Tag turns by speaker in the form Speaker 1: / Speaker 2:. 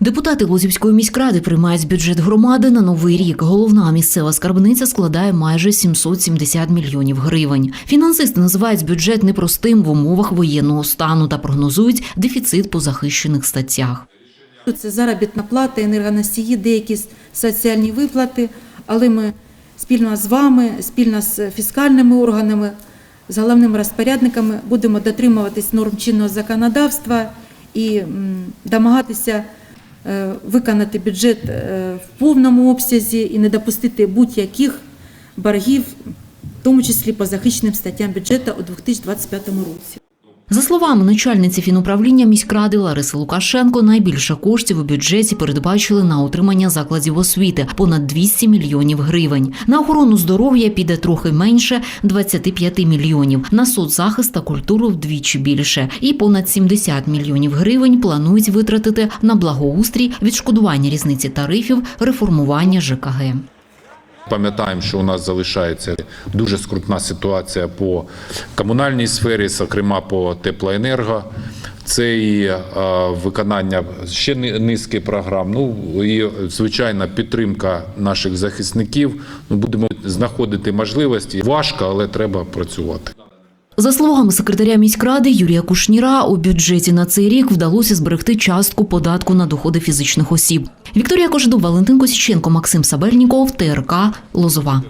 Speaker 1: Депутати Лозівської міськради приймають бюджет громади на новий рік. Головна місцева скарбниця складає майже 770 мільйонів гривень. Фінансисти називають бюджет непростим в умовах воєнного стану та прогнозують дефіцит по захищених статтях.
Speaker 2: Це заробітна плата, енергоносії, деякі соціальні виплати, але ми спільно з вами, спільно з фіскальними органами, з головними розпорядниками будемо дотримуватись норм чинного законодавства і домагатися виконати бюджет е, в повному обсязі і не допустити будь-яких боргів, в тому числі по захищеним статтям бюджету у 2025 році.
Speaker 1: За словами начальниці фінуправління міськради Лариси Лукашенко, найбільше коштів у бюджеті передбачили на утримання закладів освіти понад 200 мільйонів гривень. На охорону здоров'я піде трохи менше 25 мільйонів. На соцзахист та культуру вдвічі більше. І понад 70 мільйонів гривень планують витратити на благоустрій, відшкодування різниці тарифів, реформування ЖКГ.
Speaker 3: Пам'ятаємо, що у нас залишається дуже скрутна ситуація по комунальній сфері, зокрема по теплоенерго. Це і е, виконання ще ни- низки програм. Ну і звичайна підтримка наших захисників. Ну будемо знаходити можливості. Важко, але треба працювати.
Speaker 1: За словами секретаря міськради Юрія Кушніра, у бюджеті на цей рік вдалося зберегти частку податку на доходи фізичних осіб. Вікторія Кожедуб, Валентин Косіченко, Максим Сабельніков, ТРК Лозова.